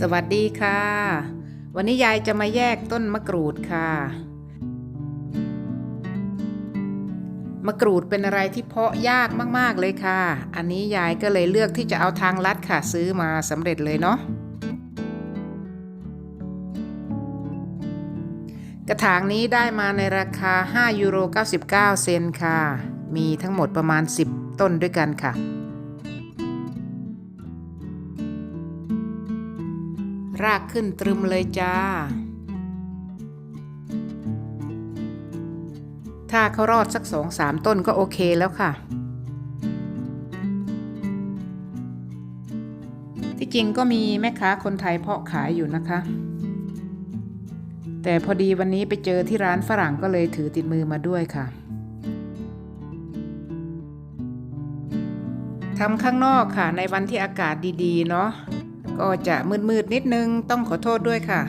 สวัสดีค่ะ วันนี้ยายจะมาแยกต้นมะกรูดค่ะ มะกรูดเป็นอะไรที่เพาะยากมากๆเลยค่ะ อันนี้ยายก็เลยเลือกที่จะเอาทางลัดค่ะ ซื้อมาสำเร็จเลยเนาะกระถางนี้ได้มาในราคา5ยูโร99 เซนค่ะ มีทั้งหมดประมาณ 10 ต้นด้วยกันค่ะ รากขึ้นตรึมเลยจ้า ถ้าเขารอดสักสองสามต้นก็โอเคแล้วค่ะ ที่จริงก็มีแม่ค้าคนไทยเพาะขายอยู่นะคะ แต่พอดีวันนี้ไปเจอที่ร้านฝรั่งก็เลยถือติดมือมาด้วยค่ะทำข้างนอกค่ะในวันที่อากาศดีๆ เนาะ ก็จะมืดๆนิดนึงต้องขอโทษด้วยค่ะ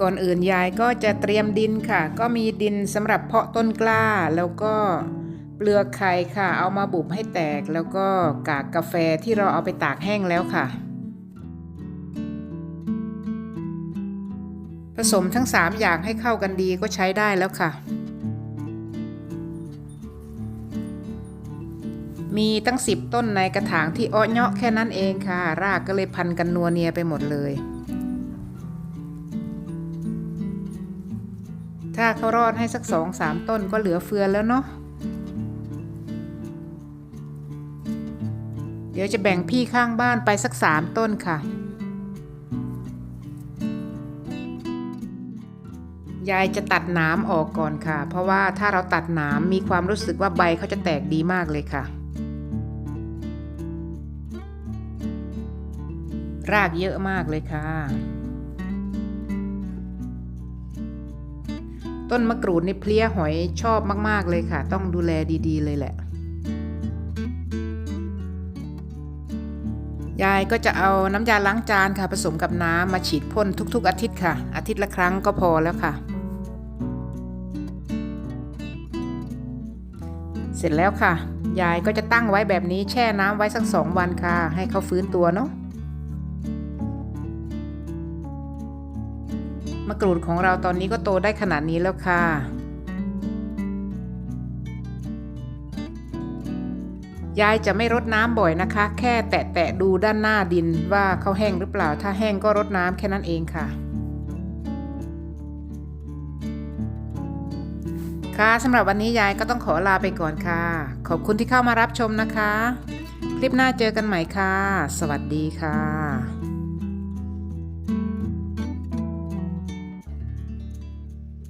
ก่อนอื่นยายก็จะเตรียมดินค่ะ ก็มีดินสำหรับเพาะต้นกล้าแล้วก็เปลือกไข่ค่ะ เอามาบุบให้แตกแล้วก็กากกาแฟที่เราเอาไปตากแห้งแล้วค่ะ ผสมทั้ง 3 อย่างให้เข้ากันดีก็ใช้ได้แล้วค่ะ มีตั้ง10ต้นในกระถางที่อ้อเนาะแค่นั้นเองค่ะ รากก็เลยพันกันนัวเนียไปหมดเลย ถ้าเขารอดให้สักสองสามต้นก็เหลือเฟือแล้วเนาะเดี๋ยวจะแบ่งพี่ข้างบ้านไปสักสามต้นค่ะ ยายจะตัดหนามออกก่อนค่ะ เพราะว่าถ้าเราตัดหนามมีความรู้สึกว่าใบเขาจะแตกดีมากเลยค่ะ รากเยอะมากเลยค่ะ ต้นมะกรูดในเพลี้ยหอยชอบมาก ๆ เลยค่ะ ต้องดูแลดี ๆ เลยแหละ ยายก็จะเอาน้ำยาล้างจานค่ะ ผสมกับน้ำมาฉีดพ่นทุก ๆ อาทิตย์ค่ะ อาทิตย์ละครั้งก็พอแล้วค่ะเสร็จแล้วค่ะ ยายก็จะตั้งไว้แบบนี้แช่น้ำไว้สักสองวันค่ะ ให้เขาฟื้นตัวเนาะ มะกรูดของเราตอนนี้ก็โตได้ขนาดนี้แล้วค่ะ ยายจะไม่รดน้ำบ่อยนะคะ แค่แตะๆดูด้านหน้าดินว่าเขาแห้งหรือเปล่า ถ้าแห้งก็รดน้ำแค่นั้นเองค่ะค่ะสำหรับวันนี้ยายก็ต้องขอลาไปก่อนค่ะ ขอบคุณที่เข้ามารับชมนะคะ คลิปหน้าเจอกันใหม่ค่ะ สวัสดีค่ะ